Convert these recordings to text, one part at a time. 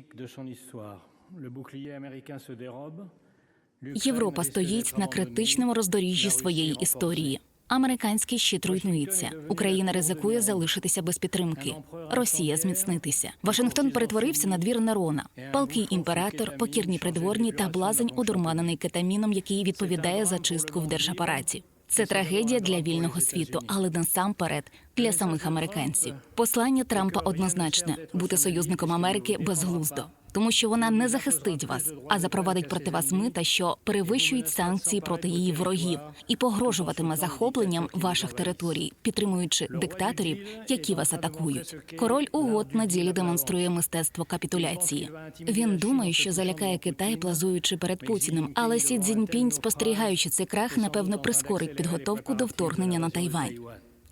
de son histoire. Le bouclier américain se dérobe. Європа стоїть на критичному роздоріжжі своєї історії. Американський щит руйнується. Україна ризикує залишитися без підтримки. Росія зміцнитися. Вашингтон перетворився на двір Нерона. Палкий імператор, покірні придворні та блазень, одурманений кетаміном, який відповідає за чистку в держапараті. Це трагедія для вільного світу, але насамперед для самих американців. Послання Трампа однозначне: бути союзником Америки безглуздо, тому що вона не захистить вас, а запровадить проти вас мита, що перевищують санкції проти її ворогів, і погрожуватиме захопленням ваших територій, підтримуючи диктаторів, які вас атакують. Король угод на ділі демонструє мистецтво капітуляції. Він думає, що залякає Китай, плазуючи перед Путіним. Але Сі Цзіньпінь, спостерігаючи цей крах, напевно прискорить підготовку до вторгнення на Тайвань.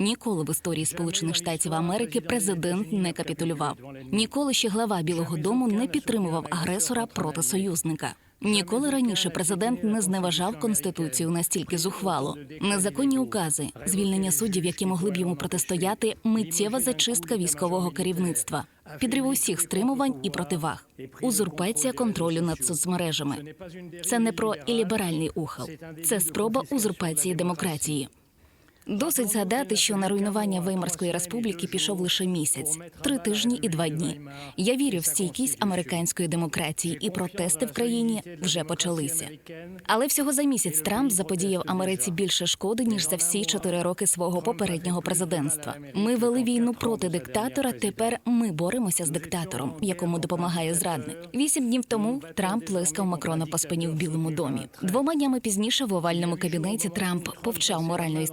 Ніколи в історії Сполучених Штатів Америки президент не капітулював. Ніколи ще глава Білого Дому не підтримував агресора проти союзника. Ніколи раніше президент не зневажав конституцію настільки зухвало. Незаконні укази, звільнення суддів, які могли б йому протистояти, миттєва зачистка військового керівництва, підрив усіх стримувань і противаг, узурпація контролю над соцмережами. Це не про іліберальний ухил, це спроба узурпації демократії. Досить згадати, що на руйнування Веймарської республіки пішов лише місяць, три тижні і два дні. Я вірю в стійкість американської демократії, і протести в країні вже почалися. Але всього за місяць Трамп заподіяв Америці більше шкоди ніж за всі чотири роки свого попереднього президентства. Ми вели війну проти диктатора. Тепер ми боремося з диктатором, якому допомагає зрадник. Вісім днів тому Трамп плескав Макрона по спині в Білому домі. Двома днями пізніше в овальному кабінеті Трамп повчав морально і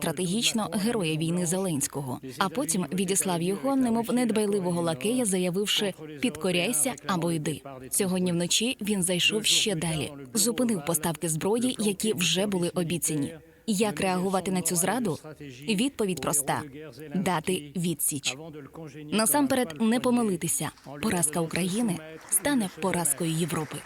героя війни Зеленського, а потім відіслав його, немов недбайливого лакея, заявивши підкоряйся або йди. Сьогодні вночі він зайшов ще далі, зупинив поставки зброї, які вже були обіцяні. Як реагувати на цю зраду? Відповідь проста: дати відсіч. Насамперед не помилитися. Поразка України стане поразкою Європи.